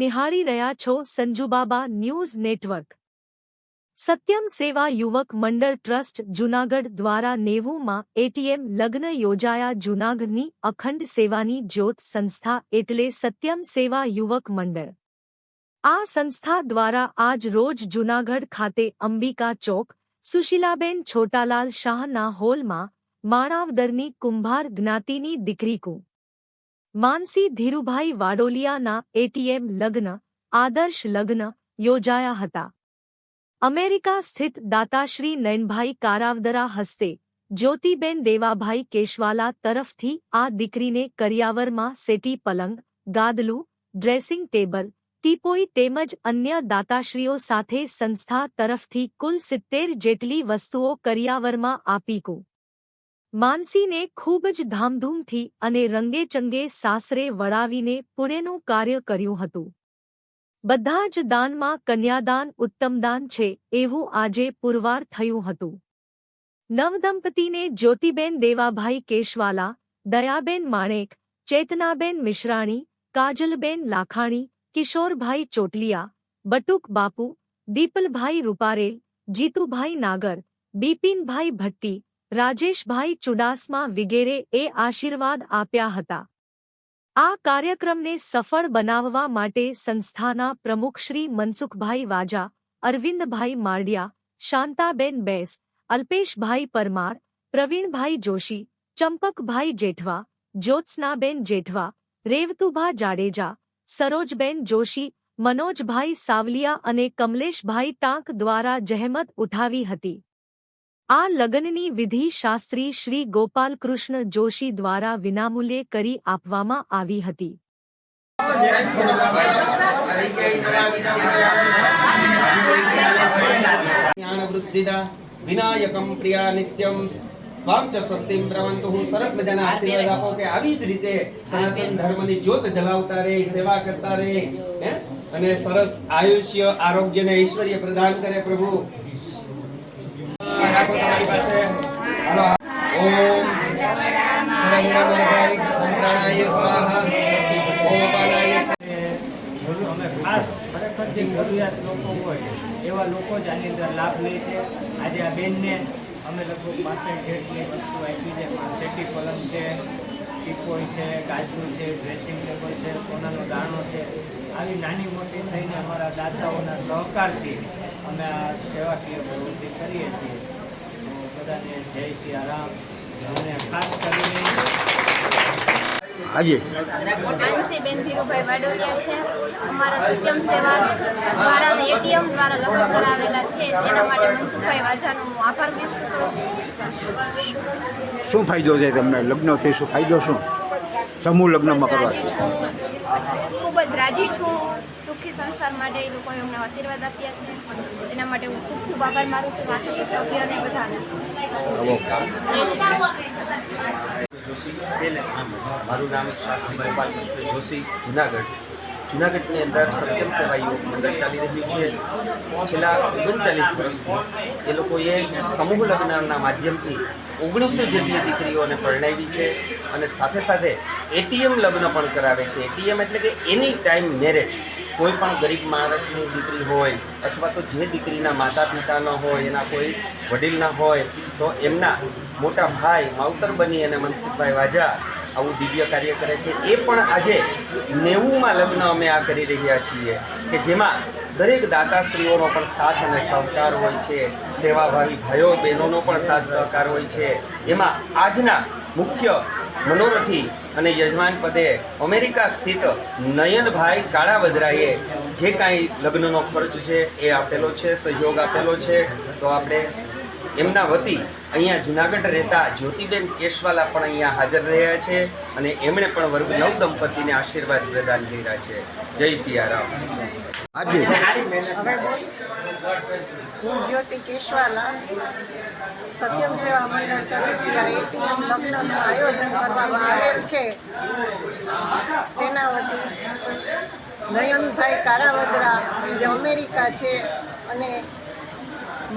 નિહાળી રહ્યા છો સંજુબાબા ન્યૂઝ નેટવર્ક. સત્યમ સેવા યુવક મંડળ ટ્રસ્ટ જૂનાગઢ દ્વારા નેવુંમાં એટીએમ લગ્ન યોજાયા જૂનાગઢની અખંડ સેવાની જ્યોત સંસ્થા એટલે સત્યમ સેવા યુવક મંડળ. આ સંસ્થા દ્વારા આજ રોજ જૂનાગઢ ખાતે અંબિકા ચોક, સુશીલાબેન છોટાલાલ શાહના હોલમાં માણાવદરની કુંભાર જ્ઞાતિની દીકરી કુ માનસી ધીરુભાઈ વાડોલિયાના એટીએમ લગ્ન, આદર્શ લગ્ન યોજાયા હતા. અમેરિકા સ્થિત દાતાશ્રી નયનભાઈ કારાવદરા હસ્તે જ્યોતિબેન દેવાભાઈ કેશવાલા તરફથી આ દીકરીને કરિયાવરમાં સેટી પલંગ, ગાદલું, ડ્રેસિંગ ટેબલ, ટીપોઈ તેમજ અન્ય દાતાશ્રીઓ સાથે સંસ્થા તરફથી કુલ સિત્તેર જેટલી વસ્તુઓ કરિયાવરમાં આપી કુ. માનસીને ખૂબ જ ધામધૂમથી અને રંગેચંગે સાસરે વળાવીને પુણેનું કાર્ય કર્યું હતું. બધા જ દાનમાં કન્યાદાન ઉત્તમદાન છે એવું આજે પુરવાર થયું હતું. નવદંપતીને જ્યોતિબેન દેવાભાઈ કેશવાલા, દયાબેન માણેક, ચેતનાબેન મિશ્રાણી, કાજલબેન લાખાણી, કિશોરભાઈ ચોટલિયા, બટુક બાપુ, દીપલભાઈ રૂપારેલ, જીતુભાઈ નાગર, બિપિનભાઈ ભટ્ટી રાજેશભાઈ ચુડાસમા વિગેરે એ આશીર્વાદ આપ્યા હતા. આ કાર્યક્રમને સફળ બનાવવા માટે સંસ્થાના પ્રમુખ શ્રી મનસુખભાઈ વાજા, અરવિંદભાઈ માળિયા, શાંતાબેન બેસ, અલ્પેશભાઈ પરમાર, પ્રવીણભાઈ જોશી, ચંપકભાઈ જેઠવા, જ્યોત્સનાબેન જેઠવા, રેવતુભા જાડેજા, સરોજબેન જોશી, મનોજભાઈ સાવલિયા અને કમલેશભાઈ ટાંક દ્વારા જહેમત ઉઠાવી હતી. આ લગ્નની વિધિ શાસ્ત્રી શ્રી ગોપાલકૃષ્ણ જોશી દ્વારા વિનામૂલ્યે કરી આપવામાં આવી હતી. વિનાયકમ પ્રિયા નિત્યમ વામ ચ સ્વસ્તિમ પ્રવંતુ હું સરસ મજાના આશીર્વાદ આપો કે આવી જ રીતે સનાતન ધર્મની જ્યોત જલાવતા રહે, સેવા કરતા રહે અને સરસ આયુષ્ય આરોગ્ય ને ઐશ્વર્ય પ્રદાન કરે પ્રભુ. પાસે ખાસ ખરેખર જે જરૂરિયાત લોકો હોય એવા લોકો જ આની અંદર લાભ લે છે આજે આ બેનને અમે લગભગ પાસઠ જેટલી વસ્તુ આપી છે સેટી પલંગ છે ટીપોઈ છે ગાજરું છે ડ્રેસિંગ ટેબલ છે સોનાનો દાણો છે આવી નાની મોટી થઈને અમારા દાતાઓના સહકારથી અમે આ સેવાકીય પ્રવૃત્તિ કરીએ છીએ બધાને જય સિયારામ અને ખાસ કરીને ધીરુભાઈ વાડોલિયા છે. અમારા સત્યમ સેવા દ્વારા એટીએમ દ્વારા લગ્ન કરાવેલા છે. તેના માટે મનસુખભાઈ વાજાનો હું આભાર વ્યક્ત કરું છું. શું ફાયદો છે તમને? લગ્નથી શું ફાયદો શું? સમૂહ લગ્નમાં કરવા. કરવાથી ખૂબ જ રાજી છું. સુખી સંસાર માટે એ લોકોએ અમને આશીર્વાદ આપ્યા છે. એના માટે હું ખૂબ ખૂબ આભાર માનું છું વાસી સભ્યોને બધાને. જોશી મારું નામ શાસ્ત્રી ગોપાલકૃષ્ણ જોશી જુનાગઢ. જુનાગઢની અંદર સત્યમ સેવા યુવક મંડળ ચાલી રહ્યું છે. છેલ્લા ઓગણચાલીસ વર્ષથી એ લોકોએ સમૂહ લગ્નના માધ્યમથી ઓગણીસો જેટલી દીકરીઓને પરણાવી છે અને સાથે સાથે એટીએમ લગ્ન પણ કરાવે છે. એટીએમ એટલે કે એની ટાઈમ મેરેજ. કોઈ પણ ગરીબ માણસની દીકરી હોય અથવા તો જે દીકરીના માતા પિતાના હોય, એના કોઈ વડીલના હોય, તો એમના મોટા ભાઈ માવતર બની અને મનસુખભાઈ વાજા આવું દિવ્ય કાર્ય કરે છે. એ પણ આજે નેવુંમાં લગ્ન અમે આ કરી રહ્યા છીએ કે જેમાં દરેક દાતાશ્રીઓનો પણ સાથ અને સહકાર હોય છે. સેવાભાવી ભાઈઓ બહેનોનો પણ સાથ સહકાર હોય છે. એમાં આજના મુખ્ય મનોરથી અને યજમાન પદે અમેરિકા સ્થિત નયનભાઈ કાળાવદરાએ જે કાંઈ લગ્નનો ખર્ચ છે એ આપેલો છે સહયોગ આપેલો છે. તો આપણે એમના વતી અહીંયા જુનાગઢ રહેતા જ્યોતિબેન કેશવાલા પણ અહીંયા હાજર રહ્યા છે અને એમણે પણ વર્ગ નવ દંપતીને આશીર્વાદ પ્રદાન કર્યા છે. જય સિયારામ. હાજી હું જ્યોતિ કેશવાલા, સત્યમ સેવા મંડળ તરફથી આ એટીએમ લગ્નનું આયોજન કરવામાં આવેલ છે. તેના વતી નયનભાઈ કારાવદરા, જે અમેરિકા છે અને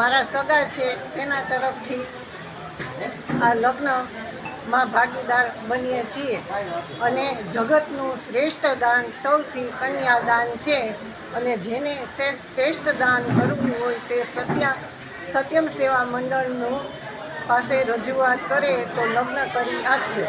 મારા સગા છે, તેના તરફથી આ લગ્ન માં ભાગીદાર બનીએ છીએ. અને જગતનું શ્રેષ્ઠ દાન સૌથી કન્યાદાન છે. અને જેને શ્રેષ્ઠ દાન કરવું હોય તે સત્યા, સત્યમ સેવા મંડળનું પાસે રજૂઆત કરે તો લગ્ન કરી આપશે.